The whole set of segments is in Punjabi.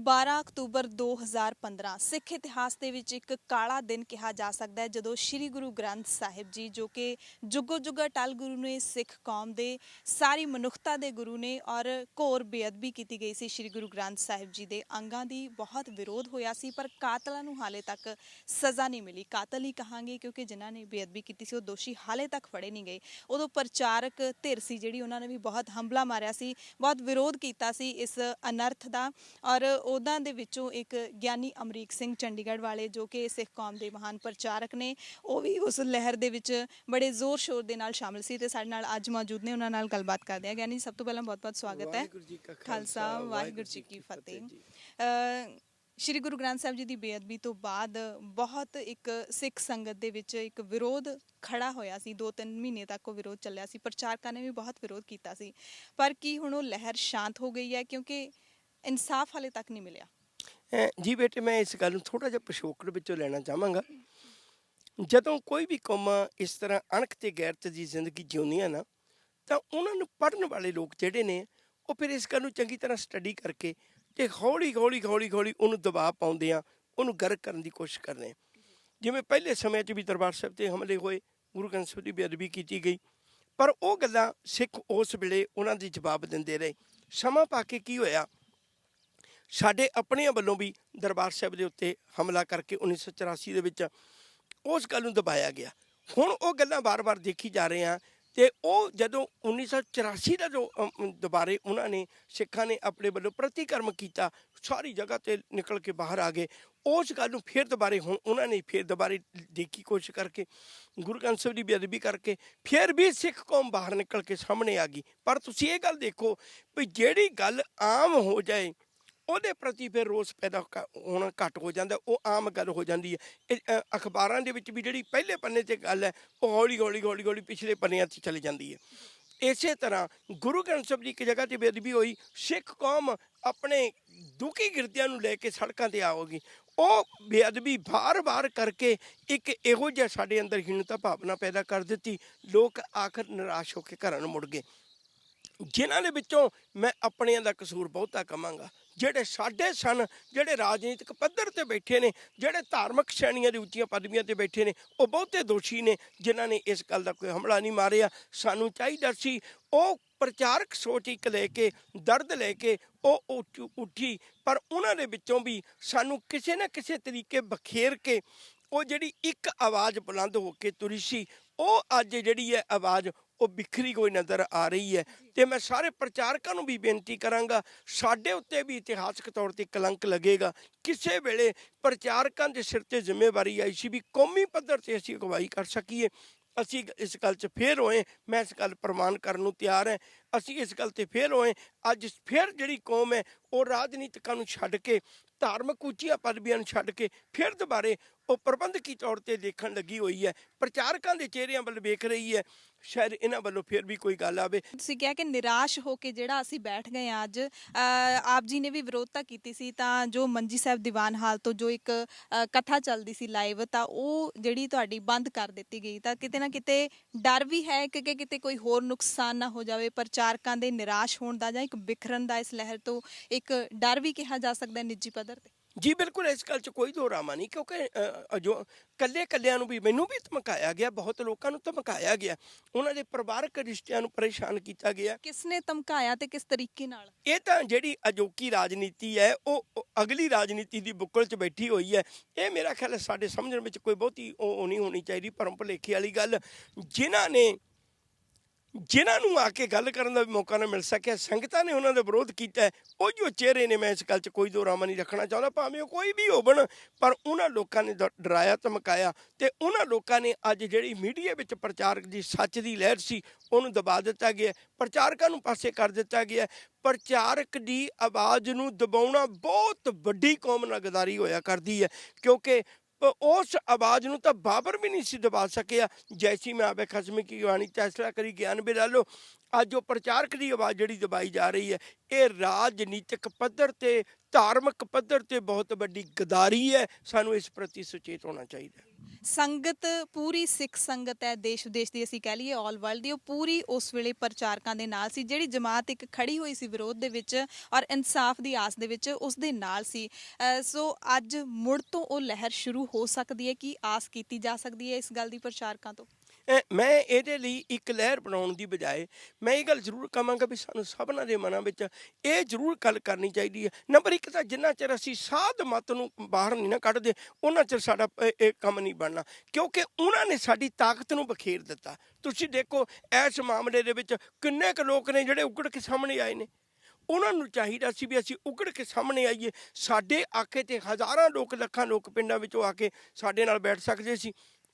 12 ਅਕਤੂਬਰ 2015 ਸਿੱਖ ਇਤਿਹਾਸ ਦੇ ਵਿੱਚ ਇੱਕ ਕਾਲਾ ਦਿਨ ਕਿਹਾ ਜਾ ਸਕਦਾ ਹੈ, ਜਦੋਂ ਸ੍ਰੀ ਗੁਰੂ ਗ੍ਰੰਥ ਸਾਹਿਬ ਜੀ, ਜੋ ਕਿ ਜੁਗੋ ਜੁਗਾ ਟਲ ਗੁਰੂ ਨੇ ਸਿੱਖ ਕੌਮ ਦੇ ਸਾਰੀ ਮਨੁੱਖਤਾ ਦੇ ਗੁਰੂ ਨੇ ਔਰ ਘੋਰ ਬੇਅਦਬੀ ਕੀਤੀ ਗਈ ਸੀ ਸ੍ਰੀ ਗੁਰੂ ਗ੍ਰੰਥ ਸਾਹਿਬ ਜੀ ਦੇ ਅੰਗਾਂ ਦੀ, ਬਹੁਤ ਵਿਰੋਧ ਹੋਇਆ ਸੀ, ਪਰ ਕਾਤਲਾਂ ਨੂੰ ਹਾਲੇ ਤੱਕ ਸਜ਼ਾ ਨਹੀਂ ਮਿਲੀ। ਕਾਤਲ ਹੀ ਕਹਾਂਗੇ ਕਿਉਂਕਿ ਜਿਨ੍ਹਾਂ ਨੇ ਬੇਅਦਬੀ ਕੀਤੀ ਸੀ, ਉਹ ਦੋਸ਼ੀ ਹਾਲੇ ਤੱਕ ਫੜੇ ਨਹੀਂ ਗਏ। ਉਦੋਂ ਪ੍ਰਚਾਰਕ ਧਿਰ ਸੀ ਜਿਹੜੀ, ਉਹਨਾਂ ਨੇ ਵੀ ਬਹੁਤ ਹੰਬਲਾ ਮਾਰਿਆ ਸੀ, ਬਹੁਤ ਵਿਰੋਧ ਕੀਤਾ ਸੀ ਇਸ ਅਨਰਥ ਦਾ ਔਰ ਉਹਨਾਂ ਦੇ ਵਿੱਚੋਂ ਇੱਕ ਗਿਆਨੀ ਅਮਰੀਕ ਸਿੰਘ ਚੰਡੀਗੜ੍ਹ ਵਾਲੇ ਜੋ ਕਿ ਸਿੱਖ ਕੌਮ ਦੇ ਮਹਾਨ ਪ੍ਰਚਾਰਕ ਨੇ ਉਹ ਵੀ ਉਸ ਲਹਿਰ ਦੇ ਵਿੱਚ ਬੜੇ ਜ਼ੋਰ ਸ਼ੋਰ ਦੇ ਨਾਲ ਸ਼ਾਮਿਲ ਸੀ ਤੇ ਸਾਡੇ ਨਾਲ ਅੱਜ ਮੌਜੂਦ ਨੇ ਉਹਨਾਂ ਨਾਲ ਗੱਲਬਾਤ ਕਰਦੇ ਹਾਂ। ਗਿਆਨੀ ਸਭ ਤੋਂ ਪਹਿਲਾਂ ਬਹੁਤ-ਬਹੁਤ ਸਵਾਗਤ ਹੈ। ਖਾਲਸਾ ਵਾਹਿਗੁਰੂ ਜੀ ਕੀ ਫਤਿਹ। ਸ਼੍ਰੀ ਗੁਰੂ ਗ੍ਰੰਥ ਸਾਹਿਬ ਜੀ ਦੀ ਬੇਅਦਬੀ ਤੋਂ ਬਾਅਦ ਬਹੁਤ ਇੱਕ ਸਿੱਖ ਸੰਗਤ ਦੇ ਵਿੱਚ ਇੱਕ ਵਿਰੋਧ ਖੜਾ ਹੋਇਆ ਸੀ। 2-3 ਮਹੀਨੇ ਤੱਕ ਉਹ ਵਿਰੋਧ ਚੱਲਿਆ ਸੀ। ਪ੍ਰਚਾਰਕਾਂ ਨੇ ਵੀ ਬਹੁਤ ਵਿਰੋਧ ਕੀਤਾ ਸੀ। ਪਰ ਕੀ ਹੁਣ ਉਹ ਲਹਿਰ ਸ਼ਾਂਤ ਹੋ ਗਈ ਹੈ? ਕਿਉਂਕਿ ਇਨਸਾਫ ਹਾਲੇ ਤੱਕ ਨਹੀਂ ਮਿਲਿਆ। ਅਹ ਜੀ ਬੇਟੇ, ਮੈਂ ਇਸ ਗੱਲ ਨੂੰ ਥੋੜਾ ਜਿਹਾ ਪਿਛੋਕੜ ਵਿੱਚੋਂ ਲੈਣਾ ਚਾਹਾਂਗਾ। ਜਦੋਂ ਕੋਈ ਵੀ ਕੌਮਾਂ ਇਸ ਤਰ੍ਹਾਂ ਅਣਖ ਤੇ ਗੈਰਤ ਦੀ ਜ਼ਿੰਦਗੀ ਜਿਉਂਦੀਆਂ ਨਾ, ਤਾਂ ਉਹਨਾਂ ਨੂੰ ਪੜਨ ਵਾਲੇ ਲੋਕ ਜਿਹੜੇ ਨੇ, ਉਹ ਫਿਰ ਇਸ ਗੱਲ ਨੂੰ ਚੰਗੀ ਤਰ੍ਹਾਂ ਸਟੱਡੀ ਕਰਕੇ ਤੇ ਹੌਲੀ ਹੌਲੀ ਹੌਲੀ ਹੌਲੀ ਉਹਨੂੰ ਦਬਾਅ ਪਾਉਂਦੇ ਆ, ਉਹਨੂੰ ਗਰਕ ਕਰਨ ਦੀ ਕੋਸ਼ਿਸ਼ ਕਰਦੇ ਆ। ਜਿਵੇਂ ਪਹਿਲੇ ਸਮੇਂ 'ਚ ਵੀ ਦਰਬਾਰ ਸਾਹਿਬ ਤੇ ਹਮਲੇ ਹੋਏ, ਗੁਰੂ ਗ੍ਰੰਥ ਸਾਹਿਬ ਦੀ ਬੇਅਦਬੀ ਕੀਤੀ ਗਈ, ਪਰ ਉਹ ਗੱਲਾਂ ਸਿੱਖ ਉਸ ਵੇਲੇ ਉਹਨਾਂ ਦੇ ਜਵਾਬ ਦਿੰਦੇ ਰਹੇ। ਸਮਾਂ ਪਾ ਕੇ ਕੀ ਹੋਇਆ? ਸਾਡੇ ਆਪਣਿਆਂ ਵੱਲੋਂ ਵੀ ਦਰਬਾਰ ਸਾਹਿਬ ਦੇ ਉੱਤੇ ਹਮਲਾ ਕਰਕੇ 1984 ਦੇ ਵਿੱਚ ਉਸ ਗੱਲ ਨੂੰ ਦਬਾਇਆ ਗਿਆ। ਹੁਣ ਉਹ ਗੱਲਾਂ ਵਾਰ ਵਾਰ ਦੇਖੀ ਜਾ ਰਹੇ ਆ ਤੇ ਉਹ ਜਦੋਂ 1984 ਦਾ ਜੋ ਦੁਬਾਰੇ ਉਹਨਾਂ ਨੇ, ਸਿੱਖਾਂ ਨੇ ਆਪਣੇ ਵੱਲੋਂ ਪ੍ਰਤੀਕਰਮ ਕੀਤਾ, ਸਾਰੀ ਜਗ੍ਹਾ ਤੇ ਨਿਕਲ ਕੇ ਬਾਹਰ ਆ ਗਏ। ਉਸ ਗੱਲ ਨੂੰ ਫਿਰ ਦੁਬਾਰੇ ਹੁਣ ਉਹਨਾਂ ਨੇ ਫਿਰ ਦੁਬਾਰੇ ਦੇਖੀ ਕੋਸ਼ਿਸ਼ ਕਰਕੇ, ਗੁਰੂ ਗ੍ਰੰਥ ਸਾਹਿਬ ਦੀ ਬੇਅਦਬੀ ਕਰਕੇ, ਫਿਰ ਵੀ ਸਿੱਖ ਕੌਮ ਬਾਹਰ ਨਿਕਲ ਕੇ ਸਾਹਮਣੇ ਆ ਗਈ। ਪਰ ਤੁਸੀਂ ਇਹ ਗੱਲ ਦੇਖੋ ਵੀ ਜਿਹੜੀ ਗੱਲ ਆਮ ਹੋ ਜਾਏ ਉਹਦੇ ਪ੍ਰਤੀ ਫਿਰ ਰੋਸ ਪੈਦਾ ਕ- ਹੋਣਾ ਘੱਟ ਹੋ ਜਾਂਦਾ ਉਹ ਆਮ ਗੱਲ ਹੋ ਜਾਂਦੀ ਹੈ। ਇਹ, ਅਖਬਾਰਾਂ ਦੇ ਵਿੱਚ ਵੀ ਜਿਹੜੀ ਪਹਿਲੇ ਪੰਨੇ ਤੇ ਗੱਲ ਹੈ ਉਹ ਹੌਲੀ ਹੌਲੀ ਹੌਲੀ ਹੌਲੀ ਪਿਛਲੇ ਪੰਨਿਆਂ 'ਤੇ ਚਲੀ ਜਾਂਦੀ ਹੈ। ਇਸੇ ਤਰ੍ਹਾਂ ਗੁਰੂ ਗ੍ਰੰਥ ਸਾਹਿਬ ਦੀ ਇੱਕ ਜਗ੍ਹਾ ਤੇ ਬੇਅਦਬੀ ਹੋਈ ਸਿੱਖ ਕੌਮ ਆਪਣੇ ਦੁਖੀ ਗਿਰਦਿਆਂ ਨੂੰ ਲੈ ਕੇ ਸੜਕਾਂ ਤੇ ਆਵੇਗੀ ਉਹ ਬੇਅਦਬੀ ਬਾਰ-ਬਾਰ ਕਰਕੇ ਇੱਕ ਇਹੋ ਜਿਹਾ ਸਾਡੇ ਅੰਦਰ ਹੀਣਤਾ ਭਾਵਨਾ ਪੈਦਾ ਕਰ ਦਿੱਤੀ ਲੋਕ ਆਖਰ ਨਿਰਾਸ਼ ਹੋ ਕੇ ਘਰਾਂ ਨੂੰ ਮੁੜ ਗਏ। ਜਿਨ੍ਹਾਂ ਦੇ ਵਿੱਚੋਂ ਮੈਂ ਆਪਣਿਆਂ ਦਾ ਕਸੂਰ ਬਹੁਤਾ ਕਵਾਂਗਾ ਜਿਹੜੇ ਸਾਡੇ ਸਨ, ਜਿਹੜੇ ਰਾਜਨੀਤਿਕ ਪੱਧਰ ਤੇ ਬੈਠੇ ਨੇ, ਜਿਹੜੇ ਧਾਰਮਿਕ ਸ਼੍ਰੇਣੀਆਂ ਦੀ ਉੱਚੀਆਂ ਪਦਵੀਆਂ ਤੇ ਬੈਠੇ ਨੇ, ਉਹ ਬਹੁਤੇ ਦੋਸ਼ੀ ਨੇ, ਜਿਨ੍ਹਾਂ ਨੇ ਇਸ ਗੱਲ ਦਾ ਕੋਈ ਹਮਲਾ ਨਹੀਂ ਮਾਰਿਆ। ਸਾਨੂੰ ਚਾਹੀਦਾ ਸੀ, ਉਹ ਪ੍ਰਚਾਰਕ ਸੋਚ ਇੱਕ ਲੈ ਕੇ, ਦਰਦ ਲੈ ਕੇ, ਉਹ ਉੱਚ- ਉੱਠੀ, ਪਰ ਉਹਨਾਂ ਦੇ ਵਿੱਚੋਂ ਵੀ ਸਾਨੂੰ ਕਿਸੇ ਨਾ ਕਿਸੇ ਤਰੀਕੇ ਬਖੇਰ ਕੇ, ਉਹ ਜਿਹੜੀ ਇੱਕ ਆਵਾਜ਼ ਬੁਲੰਦ ਹੋ ਕੇ ਤੁਰੀ ਸੀ, ਉਹ ਅੱਜ ਜਿਹੜੀ ਹੈ ਆਵਾਜ਼ ਉਹ ਬਿਖਰੀ ਕੋਈ ਨਜ਼ਰ ਆ ਰਹੀ ਹੈ ਤੇ ਮੈਂ ਸਾਰੇ ਪ੍ਰਚਾਰਕਾਂ ਨੂੰ ਵੀ ਬੇਨਤੀ ਕਰਾਂਗਾ, ਸਾਡੇ ਉੱਤੇ ਵੀ ਇਤਿਹਾਸਕ ਤੌਰ ਤੇ ਕਲੰਕ ਲੱਗੇਗਾ। ਕਿਸੇ ਵੇਲੇ ਪ੍ਰਚਾਰਕਾਂ ਦੇ ਸਿਰ ਤੇ ਜ਼ਿੰਮੇਵਾਰੀ ਆਈ ਸੀ ਵੀ ਕੌਮੀ ਪੱਧਰ ਤੇ ਅਸੀਂ ਅਗਵਾਈ ਕਰ ਸਕੀਏ, ਅਸੀਂ ਇਸ ਗੱਲ 'ਚ ਫੇਰ ਹੋਏ, ਮੈਂ ਇਸ ਗੱਲ ਪ੍ਰਮਾਣ ਕਰਨ ਨੂੰ ਤਿਆਰ ਹਾਂ। ਅਸੀਂ ਇਸ ਗੱਲ ਤੇ ਫੇਲ ਹੋਏ। ਅੱਜ ਫੇਰ ਜਿਹੜੀ ਕੌਮ ਹੈ ਉਹ ਰਾਜਨੀਤਿਕਾਂ ਨੂੰ ਛੱਡ ਕੇ ਧਾਰਮਿਕ ਉੱਚੀਆਂ ਪਦਵੀਆਂ ਨੂੰ ਛੱਡ ਕੇ ਫਿਰ ਦੁਬਾਰੇ ਉਹ ਪ੍ਰਬੰਧਕੀ ਤੌਰ ਤੇ ਦੇਖਣ ਲੱਗੀ ਹੋਈ ਹੈ। ਪ੍ਰਚਾਰਕਾਂ ਦੇ ਚਿਹਰਿਆਂ ਵੱਲ ਵੇਖ ਰਹੀ ਹੈ। ਸ਼ਾਇਦ ਇਹਨਾਂ ਵੱਲੋਂ ਫਿਰ ਵੀ ਕੋਈ ਗੱਲ ਆਵੇ। ਤੁਸੀਂ ਕਿਹਾ ਕਿ ਨਿਰਾਸ਼ ਹੋ ਕੇ ਜਿਹੜਾ ਅਸੀਂ ਬੈਠ ਗਏ ਹਾਂ ਅੱਜ ਅ, ਆਪ ਜੀ ਨੇ ਵੀ ਵਿਰੋਧਤਾ ਕੀਤੀ ਸੀ ਤਾਂ ਜੋ ਮੰਜੀ ਸਾਹਿਬ ਦੀਵਾਨ ਹਾਲ ਤੋਂ ਜੋ ਇੱਕ ਕਥਾ ਚੱਲਦੀ ਸੀ ਲਾਈਵ ਤਾਂ ਉਹ ਜਿਹੜੀ ਤੁਹਾਡੀ ਬੰਦ ਕਰ ਦਿੱਤੀ ਗਈ। ਤਾਂ ਕਿਤੇ ਨਾ ਕਿਤੇ ਡਰ ਵੀ ਹੈ ਕਿ ਕਿ ਕਿਤੇ ਕੋਈ ਹੋਰ ਨੁਕਸਾਨ ਨਾ ਹੋ ਜਾਵੇ ਪ੍ਰਚਾਰਕਾਂ ਦੇ ਨਿਰਾਸ਼ ਹੋਣ ਦਾ ਜਾਂ ਇੱਕ ਬਿਖਰਨ ਦਾ ਇਸ ਲਹਿਰ ਤੋਂ ਇੱਕ ਡਰ ਵੀ ਕਿਹਾ ਜਾ ਸਕਦਾ ਹੈ ਨਿੱਜੀ ਪੱਧਰ ਤੇ? ਜੀ ਬਿਲਕੁਲ ਇਸ ਗੱਲ 'ਚ ਕੋਈ ਦੋਰਾਮਾ ਨਹੀਂ ਕਿਉਂਕਿ ਜੋ ਕੱਲੇ ਕੱਲਿਆਂ ਨੂੰ ਵੀ ਮੈਨੂੰ ਵੀ ਧਮਕਾਇਆ ਗਿਆ ਬਹੁਤ ਲੋਕਾਂ ਨੂੰ ਧਮਕਾਇਆ ਗਿਆ। ਉਹਨਾਂ ਦੇ ਪਰਿਵਾਰਕ ਰਿਸ਼ਤਿਆਂ ਨੂੰ ਪਰੇਸ਼ਾਨ ਕੀਤਾ ਗਿਆ। ਕਿਸ ਨੇ ਧਮਕਾਇਆ ਤੇ ਕਿਸ ਤਰੀਕੇ ਨਾਲ? ਇਹ ਤਾਂ ਜਿਹੜੀ ਅਜੋਕੀ ਰਾਜਨੀਤੀ ਹੈ ਉਹ ਅਗਲੀ ਰਾਜਨੀਤੀ ਦੀ ਬੁੱਕਲ 'ਚ ਬੈਠੀ ਹੋਈ ਹੈ। ਇਹ ਮੇਰਾ ਖਿਆਲ ਸਾਡੇ ਸਮਝਣ ਵਿੱਚ ਕੋਈ ਬਹੁਤੀ ਉਹ ਨਹੀਂ ਹੋਣੀ ਚਾਹੀਦੀ ਭਰਮ ਭੁਲੇਖੇ ਵਾਲੀ ਗੱਲ। ਜਿਨ੍ਹਾਂ ਨੇ ਜਿਨ੍ਹਾਂ ਨੂੰ ਆ ਕੇ ਗੱਲ ਕਰਨ ਦਾ ਵੀ ਮੌਕਾ ਨਾ ਮਿਲ ਸਕਿਆ, ਸੰਗਤਾਂ ਨੇ ਉਹਨਾਂ ਦਾ ਵਿਰੋਧ ਕੀਤਾ ਉਹ ਜੋ ਚਿਹਰੇ ਨੇ, ਮੈਂ ਇਸ ਗੱਲ 'ਚ ਕੋਈ ਦੋਰਾਮਾ ਨਹੀਂ ਰੱਖਣਾ ਚਾਹੁੰਦਾ, ਭਾਵੇਂ ਉਹ ਕੋਈ ਵੀ ਹੋਵਣ, ਪਰ ਉਹਨਾਂ ਲੋਕਾਂ ਨੇ ਡ- ਡਰਾਇਆ, ਧਮਕਾਇਆ ਤੇ ਉਹਨਾਂ ਲੋਕਾਂ ਨੇ ਅੱਜ ਜਿਹੜੀ ਮੀਡੀਆ ਵਿੱਚ ਪ੍ਰਚਾਰਕ ਦੀ ਸੱਚ ਦੀ ਲਹਿਰ ਸੀ, ਉਹਨੂੰ ਦਬਾ ਦਿੱਤਾ ਗਿਆ ਪ੍ਰਚਾਰਕਾਂ ਨੂੰ ਪਾਸੇ ਕਰ ਦਿੱਤਾ ਗਿਆ ਪ੍ਰਚਾਰਕ ਦੀ ਆਵਾਜ਼ ਨੂੰ ਦਬਾਉਣਾ ਬਹੁਤ ਵੱਡੀ ਕੌਮ ਨਾਲ ਗਦਾਰੀ ਹੋਇਆ ਕਰਦੀ ਹੈ, ਕਿਉਂਕਿ ਉਸ ਆਵਾਜ਼ ਨੂੰ ਤਾਂ ਬਾਬਰ ਵੀ ਨਹੀਂ ਸੀ ਦਬਾ ਸਕਿਆ। ਜੈਸੀ ਮੈਂ ਆਵੇ ਖਸਮ ਕੀ ਬਾਣੀ ਫੈਸਲਾ ਕਰੀ, ਗਿਆਨ ਬਿਰਾਲੋ ਅੱਜ ਉਹ ਪ੍ਰਚਾਰਕ ਦੀ ਆਵਾਜ਼ ਜਿਹੜੀ ਦਬਾਈ ਜਾ ਰਹੀ ਹੈ, ਇਹ ਰਾਜਨੀਤਿਕ ਪੱਧਰ ਤੇ, ਧਾਰਮਿਕ ਪੱਧਰ ਤੇ ਬਹੁਤ ਵੱਡੀ ਗਦਾਰੀ ਹੈ। ਸਾਨੂੰ ਇਸ ਪ੍ਰਤੀ ਸੁਚੇਤ ਹੋਣਾ ਚਾਹੀਦਾ ਸੰਗਤ, ਪੂਰੀ ਸਿੱਖ ਸੰਗਤ ਹੈ ਦੇਸ਼ ਵਿਦੇਸ਼ ਦੀ ਅਸੀਂ ਕਹਿ ਲਈਏ 올 ਵਰਲਡ ਦੀ, ਉਹ ਪੂਰੀ ਉਸ ਵੇਲੇ ਪ੍ਰਚਾਰਕਾਂ ਦੇ ਨਾਲ ਸੀ, ਜਿਹੜੀ ਜਮਾਤ ਇੱਕ ਖੜੀ ਹੋਈ ਸੀ ਵਿਰੋਧ ਦੇ ਵਿੱਚ ਔਰ ਇਨਸਾਫ ਦੀ ਆਸ ਦੇ ਵਿੱਚ ਉਸ ਦੇ ਨਾਲ ਸੀ। ਸੋ ਅੱਜ ਮੁੜ ਤੋਂ ਉਹ ਲਹਿਰ ਸ਼ੁਰੂ ਹੋ ਸਕਦੀ ਹੈ, ਕਿ ਆਸ ਕੀਤੀ ਜਾ ਸਕਦੀ ਹੈ ਇਸ ਗੱਲ ਦੀ ਪ੍ਰਚਾਰਕਾਂ ਤੋਂ? ਮੈਂ ਇਹਦੇ ਲਈ ਇੱਕ ਲਹਿਰ ਬਣਾਉਣ ਦੀ ਬਜਾਏ ਮੈਂ ਇਹ ਗੱਲ ਜ਼ਰੂਰ ਕਹਾਂਗਾ ਵੀ ਸਾਨੂੰ ਸਭਨਾਂ ਦੇ ਮਨਾਂ ਵਿੱਚ ਇਹ ਜ਼ਰੂਰ ਗੱਲ ਕਰਨੀ ਚਾਹੀਦੀ ਹੈ। ਨੰਬਰ ਇੱਕ ਤਾਂ ਜਿੰਨਾ ਚਿਰ ਅਸੀਂ ਸਾਧ ਮਤ ਨੂੰ ਬਾਹਰ ਨਹੀਂ ਨਾ ਕੱਢਦੇ, ਉਹਨਾਂ ਚਿਰ ਸਾਡਾ ਇਹ- ਇਹ ਕੰਮ ਨਹੀਂ ਬਣਨਾ। ਕਿਉਂਕਿ ਉਹਨਾਂ ਨੇ ਸਾਡੀ ਤਾਕਤ ਨੂੰ ਬਖੇਰ ਦਿੱਤਾ। ਤੁਸੀਂ ਦੇਖੋ, ਇਸ ਮਾਮਲੇ ਦੇ ਵਿੱਚ ਕਿੰਨੇ ਕੁ ਲੋਕ ਨੇ ਜਿਹੜੇ ਉਗੜ ਕੇ ਸਾਹਮਣੇ ਆਏ ਨੇ। ਉਹਨਾਂ ਨੂੰ ਚਾਹੀਦਾ ਸੀ ਵੀ ਅਸੀਂ ਉਗੜ ਕੇ ਸਾਹਮਣੇ ਆਈਏ। ਸਾਡੇ ਆਕੇ ਤੇ ਹਜ਼ਾਰਾਂ ਲੋਕ, ਲੱਖਾਂ ਲੋਕ ਪਿੰਡਾਂ ਵਿੱਚੋਂ ਆ ਕੇ ਸਾਡੇ ਨਾਲ ਬੈਠ ਸਕਦੇ ਸੀ।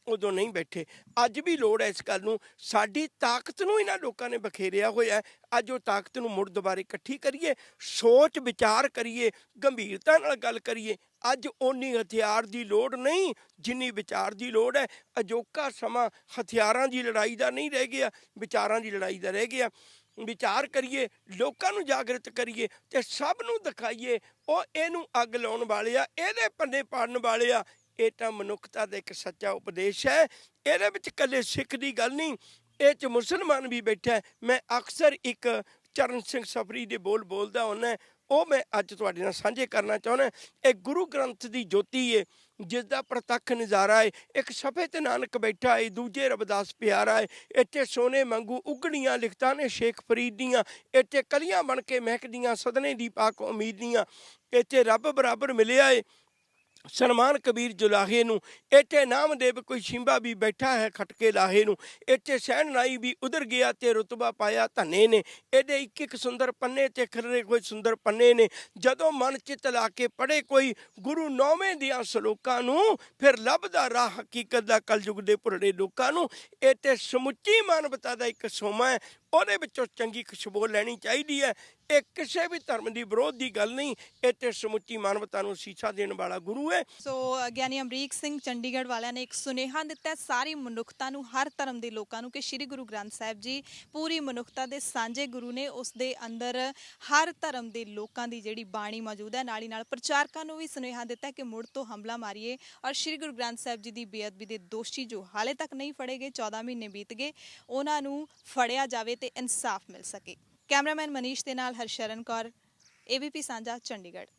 ਉਦੋਂ ਨਹੀਂ ਬੈਠੇ। ਅੱਜ ਵੀ ਲੋੜ ਹੈ ਇਸ ਗੱਲ ਨੂੰ। ਸਾਡੀ ਤਾਕਤ ਨੂੰ ਇਹਨਾਂ ਲੋਕਾਂ ਨੇ ਬਖੇਰਿਆ ਹੋਇਆ ਅੱਜ ਉਹ ਤਾਕਤ ਨੂੰ ਮੁੜ ਦੁਬਾਰੇ ਇਕੱਠੀ ਕਰੀਏ, ਸੋਚ ਵਿਚਾਰ ਕਰੀਏ, ਗੰਭੀਰਤਾ ਨਾਲ ਗੱਲ ਕਰੀਏ, ਅੱਜ ਓਨੀ ਹਥਿਆਰ ਦੀ ਲੋੜ ਨਹੀਂ, ਜਿੰਨੀ ਵਿਚਾਰ ਦੀ ਲੋੜ ਹੈ। ਅਜੋਕਾ ਸਮਾਂ ਹਥਿਆਰਾਂ ਦੀ ਲੜਾਈ ਦਾ ਨਹੀਂ ਰਹਿ ਗਿਆ, ਵਿਚਾਰਾਂ ਦੀ ਲੜਾਈ ਦਾ ਰਹਿ ਗਿਆ। ਵਿਚਾਰ ਕਰੀਏ, ਲੋਕਾਂ ਨੂੰ ਜਾਗਰਤ ਕਰੀਏ ਤੇ ਸਭ ਨੂੰ ਦਿਖਾਈਏ, ਉਹ ਇਹਨੂੰ ਅੱਗ ਲਾਉਣ ਵਾਲੇ ਆ, ਇਹਦੇ ਪੰਨੇ ਪਾੜਨ ਵਾਲੇ ਆ ਇਹ ਤਾਂ ਮਨੁੱਖਤਾ ਦਾ ਇੱਕ ਸੱਚਾ ਉਪਦੇਸ਼ ਹੈ। ਇਹਦੇ ਵਿੱਚ ਕੱਲੇ ਸਿੱਖ ਦੀ ਗੱਲ ਨਹੀਂ, ਇਹ ਚ ਮੁਸਲਮਾਨ ਵੀ ਬੈਠਾ ਮੈਂ ਅਕਸਰ ਇੱਕ ਚਰਨ ਸਿੰਘ ਸਫਰੀ ਦੇ ਬੋਲ ਬੋਲਦਾ ਹੁੰਦਾ ਉਹ ਮੈਂ ਅੱਜ ਤੁਹਾਡੇ ਨਾਲ ਸਾਂਝੇ ਕਰਨਾ ਚਾਹੁੰਦਾ ਇਹ ਗੁਰੂ ਗ੍ਰੰਥ ਦੀ ਜੋਤੀ ਏ ਜਿਸ ਦਾ ਪ੍ਰਤੱਖ ਨਜ਼ਾਰਾ ਏ। ਇੱਕ ਸਫੇ ਤੇ ਨਾਨਕ ਬੈਠਾ ਏ, ਦੂਜੇ ਰਬਦਾਸ ਪਿਆਰਾ ਏ। ਇੱਥੇ ਸੋਨੇ ਮੰਗੂ ਉਗੜੀਆਂ ਲਿਖਤਾਂ ਨੇ ਸ਼ੇਖ ਫਰੀਦ ਦੀਆਂ। ਇੱਥੇ ਕਲੀਆਂ ਬਣ ਕੇ ਮਹਿਕਦੀਆਂ ਸਦਨੇ ਦੀ ਪਾਕ ਉਮੀਦ ਦੀਆਂ। ਇੱਥੇ ਰੱਬ ਬਰਾਬਰ ਮਿਲਿਆ ਏ। ਸਨਮਾਨ ਕਬੀਰ ਜੁਲਾਹੇ ਨੂੰ, ਇੱਥੇ ਨਾਮਦੇਵ ਕੋਈ ਸ਼ਿੰਬਾ ਵੀ ਬੈਠਾ ਹੈ ਖਟਕੇ ਲਾਹੇ ਨੂੰ, ਇੱਥੇ ਸਹਿਣਾਈ ਵੀ ਉਧਰ ਗਿਆ ਤੇ ਰਤਬਾ ਪਾਇਆ ਧੰਨੇ ਨੇ, ਇਹਦੇ ਇੱਕ ਇੱਕ ਸੁੰਦਰ ਪੰਨੇ ਤੇ ਖਰਰੇ ਕੋਈ ਸੁੰਦਰ ਪੰਨੇ ਨੇ, ਜਦੋਂ ਮਨ ਚਿੱਤ ਲਾ ਕੇ ਪੜੇ ਕੋਈ ਗੁਰੂ ਨੌਵੇਂ ਦੀਆਂ ਸ਼ਲੋਕਾਂ ਨੂੰ, ਫਿਰ ਲੱਭਦਾ ਰਾਹ ਹਕੀਕਤ ਦਾ ਕਲਯੁਗ ਦੇ ਭੁਰੜੇ ਲੋਕਾਂ ਨੂੰ ਇਹ ਤੇ ਸਮੁੱਚੀ ਮਾਨਵਤਾ ਦਾ ਇੱਕ ਸੋਮਾ ਹੈ ਉਹਦੇ ਵਿੱਚੋਂ ਚੰਗੀ ਖੁਸ਼ਬੂ ਲੈਣੀ ਚਾਹੀਦੀ ਹੈ। ਇਹ ਕਿਸੇ ਵੀ ਧਰਮ ਦੀ ਵਿਰੋਧ ਦੀ ਗੱਲ ਨਹੀਂ, ਇਹ ਤੇ ਸਮੁੱਚੀ ਮਾਨਵਤਾ ਨੂੰ ਸੀਸਾ ਦੇਣ ਵਾਲਾ ਗੁਰੂ ਹੈ। ਸੋ ਗਿਆਨੀ ਅਮਰੀਕ ਸਿੰਘ ਚੰਡੀਗੜ੍ਹ ਵਾਲਿਆਂ ਨੇ ਇੱਕ ਸੁਨੇਹਾ ਦਿੱਤਾ ਸਾਰੀ ਮਨੁੱਖਤਾ ਨੂੰ, ਹਰ ਧਰਮ ਦੇ ਲੋਕਾਂ ਨੂੰ ਕਿ ਸ੍ਰੀ ਗੁਰੂ ਗ੍ਰੰਥ ਸਾਹਿਬ ਜੀ ਪੂਰੀ ਮਨੁੱਖਤਾ ਦੇ ਸਾਂਝੇ ਗੁਰੂ ਨੇ, ਉਸ ਦੇ ਅੰਦਰ ਹਰ ਧਰਮ ਦੇ ਲੋਕਾਂ ਦੀ ਜਿਹੜੀ ਬਾਣੀ ਮੌਜੂਦ ਹੈ ਨਾਲ ਹੀ ਨਾਲ ਪ੍ਰਚਾਰਕਾਂ ਨੂੰ ਵੀ ਸੁਨੇਹਾ ਦਿੱਤਾ ਕਿ ਮੁੜ ਤੋਂ ਹਮਲਾ ਮਾਰੀਏ ਔਰ ਸ੍ਰੀ ਗੁਰੂ ਗ੍ਰੰਥ ਸਾਹਿਬ ਜੀ ਦੀ ਬੇਅਦਬੀ ਦੇ ਦੋਸ਼ੀ ਜੋ ਹਾਲੇ ਤੱਕ ਨਹੀਂ ਫੜੇ ਗਏ 14 ਮਹੀਨੇ ਬੀਤ ਗਏ, ਉਹਨਾਂ ਨੂੰ ਫੜਿਆ ਜਾਵੇ ਤੇ ਇਨਸਾਫ ਮਿਲ ਸਕੇ। ਕੈਮਰਾਮੈਨ ਮਨੀਸ਼ ਦੇ ਨਾਲ ਹਰਸ਼ਰਨ ਕੌਰ ਏਬੀਪੀ ਸਾਂਝਾ ਚੰਡੀਗੜ੍ਹ।